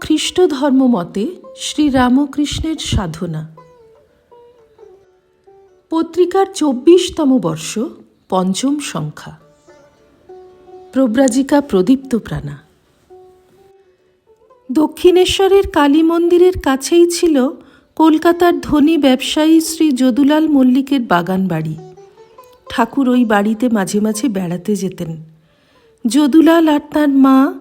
খ্রিস্ট ধর্ম মতে শ্রীরামকৃষ্ণের সাধনা। পত্রিকার চব্বিশতম বর্ষ, পঞ্চম সংখ্যা। প্রব্রাজিকা প্রদীপ্ত প্রাণা দক্ষিণেশ্বরের কালী মন্দিরের কাছেই ছিল কলকাতার ধনী ব্যবসায়ী শ্রী যদুলাল মল্লিকের বাগান বাড়ি ঠাকুর ওই বাড়িতে মাঝে মাঝে বেড়াতে যেতেন। যদুলাল আর তার মা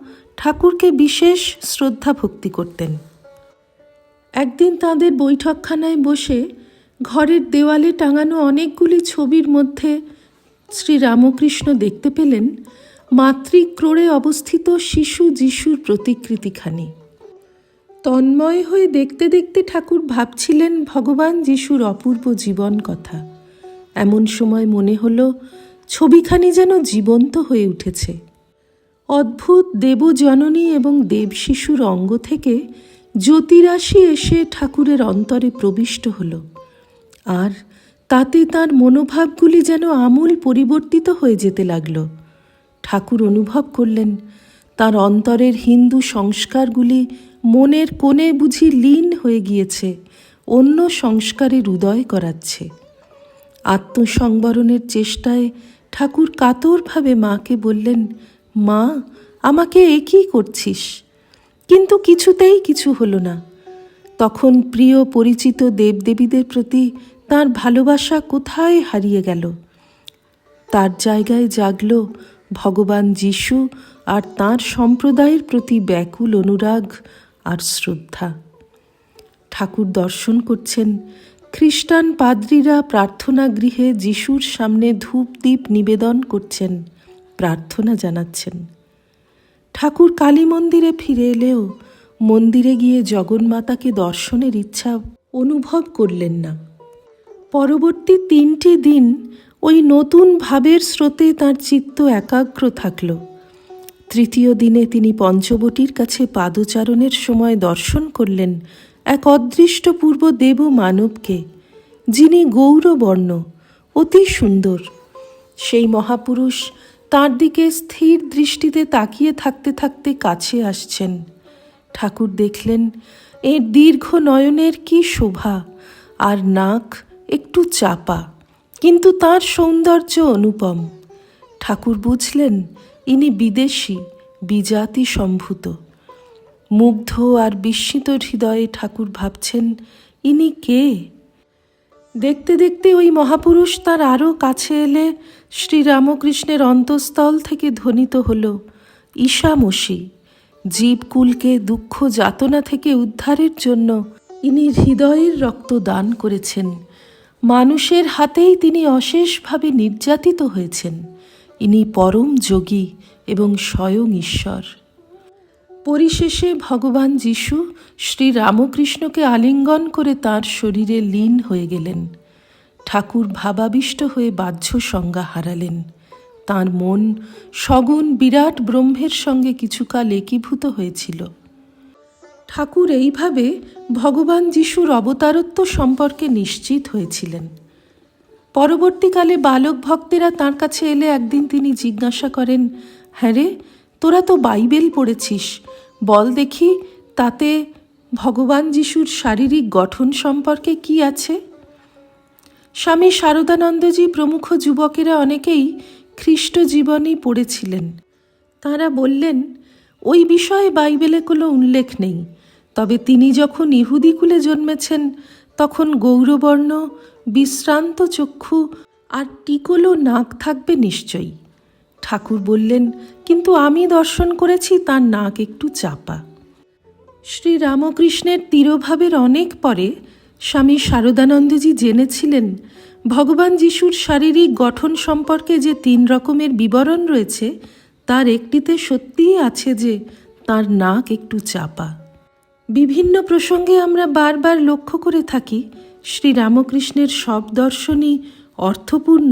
ঠাকুরকে বিশেষ শ্রদ্ধা ভক্তি করতেন। একদিন তাদের বৈঠকখানায় বসে ঘরের দেওয়ালে টাঙানো অনেকগুলি ছবির মধ্যে শ্রী রামকৃষ্ণ দেখতে পেলেন মাতৃক্রোড়ে অবস্থিত শিশু যিশুর প্রতিকৃতিখানি। তন্ময় হয়ে দেখতে দেখতে ঠাকুর ভাবছিলেন ভগবান যিশুর অপূর্ব জীবন কথা। এমন সময় মনে হলো, ছবিখানি যেন জীবন্ত হয়ে উঠেছে। অদ্ভুত দেবজননী এবং দেবশিশুর অঙ্গ থেকে জ্যোতিরাশি এসে ঠাকুরের অন্তরে প্রবিষ্ট হল। আর তাতে তার মনোভাবগুলি যেন আমূল পরিবর্তিত হয়ে যেতে লাগল। ঠাকুর অনুভব করলেন, তার অন্তরের হিন্দু সংস্কারগুলি মনের কোণে বুঝি লীন হয়ে গিয়েছে, অন্য সংস্কারের উদয় করাচ্ছে। আত্মসংবরণের চেষ্টায় ঠাকুর কাতরভাবে মাকে বললেন মা, আমাকে এ কী করছিস? কিন্তু কিছুতেই কিছু হলো না। তখন প্রিয় পরিচিত দেবদেবীদের প্রতি তার ভালোবাসা কোথায় হারিয়ে গেল? তার জায়গায় জাগল ভগবান যিশু আর তার সম্প্রদায়ের প্রতি ব্যাকুল অনুরাগ আর শ্রদ্ধা। ঠাকুর দর্শন করছেন। খ্রিস্টান পাদ্রীরা প্রার্থনা গৃহে যিশুর সামনে ধূপ দ্বীপ নিবেদন করছেন। প্রার্থনা জানাচ্ছেন। ঠাকুর কালী মন্দিরে ফিরে এলেও মন্দিরে গিয়ে জগন্মাতাকে দর্শনের ইচ্ছা অনুভব করলেন না। পরবর্তী তিনটি দিন ওই নতুন ভাবের স্রোতে তার চিত্ত একাগ্র থাকল। তৃতীয় দিনে তিনি পঞ্চবটির কাছে পাদচারণের সময় দর্শন করলেন এক অদৃষ্টপূর্ব দেব মানবকে, যিনি গৌরবর্ণ, অতি সুন্দর। সেই মহাপুরুষ তার দিকে স্থির দৃষ্টিতে তাকিয়ে থাকতে থাকতে কাছে আসছেন। ঠাকুর দেখলেন এর দীর্ঘ নয়নের কি শোভা, আর নাক একটু চাপা, কিন্তু তার সৌন্দর্য অনুপম। ঠাকুর বুঝলেন, ইনি বিদেশি, বিজাতি সম্ভূত। মুগ্ধ আর বিস্মিত হৃদয়ে ঠাকুর ভাবছেন, ইনি কে? দেখতে দেখতে ওই মহাপুরুষ তার আরও কাছে এলে শ্রীরামকৃষ্ণের অন্তঃস্থল থেকে ধ্বনিত হল ঈশামসি জীবকুলকে দুঃখ যাতনা থেকে উদ্ধারের জন্য ইনি হৃদয়ের রক্ত দান করেছেন। মানুষের হাতেই তিনি অশেষভাবে নির্যাতিত হয়েছেন। ইনি পরম যোগী এবং স্বয়ং ঈশ্বর। পরিশেষে ভগবান যিশু শ্রী রামকৃষ্ণকে আলিঙ্গন করে তার শরীরে লীন হয়ে গেলেন। ঠাকুর ভাবাবিষ্ট হয়ে বাহ্য সংজ্ঞা হারালেন। তার মন সগুণ বিরাট ব্রহ্মের সঙ্গে কিছুকাল একীভূত হয়েছিল। ঠাকুর এইভাবে ভগবান যিশুর অবতারত্ব সম্পর্কে নিশ্চিত হয়েছিলেন। পরবর্তীকালে বালক ভক্তেরা তার কাছে এলে একদিন তিনি জিজ্ঞাসা করেন হ্যাঁ রে, তোরা তো বাইবেল পড়েছিস বল দেখি, তাতে ভগবান যিশুর শারীরিক গঠন সম্পর্কে কি আছে? স্বামী শারদানন্দজি প্রমুখ যুবকেরা অনেকেই খ্রিস্ট জীবনই পড়েছিলেন। তারা বললেন, ওই বিষয়ে বাইবেলে কোনো উল্লেখ নেই। তবে তিনি যখন ইহুদি কুলে জন্মেছেন, তখন গৌরবর্ণ, বিশ্রান্ত চক্ষু আর টিকলো নাক থাকবে নিশ্চয়ই। ঠাকুর বললেন, কিন্তু আমি দর্শন করেছি তার নাক একটু চাপা। শ্রী রামকৃষ্ণের তিরোভাবের অনেক পরে স্বামী শারদানন্দজি জেনেছিলেন, ভগবান যিশুর শারীরিক গঠন সম্পর্কে যে তিন রকমের বিবরণ রয়েছে, তার একটিতে সত্যিই আছে যে তার নাক একটু চাপা। বিভিন্ন প্রসঙ্গে আমরা বারবার লক্ষ্য করে থাকি শ্রী রামকৃষ্ণের সব দর্শনই অর্থপূর্ণ।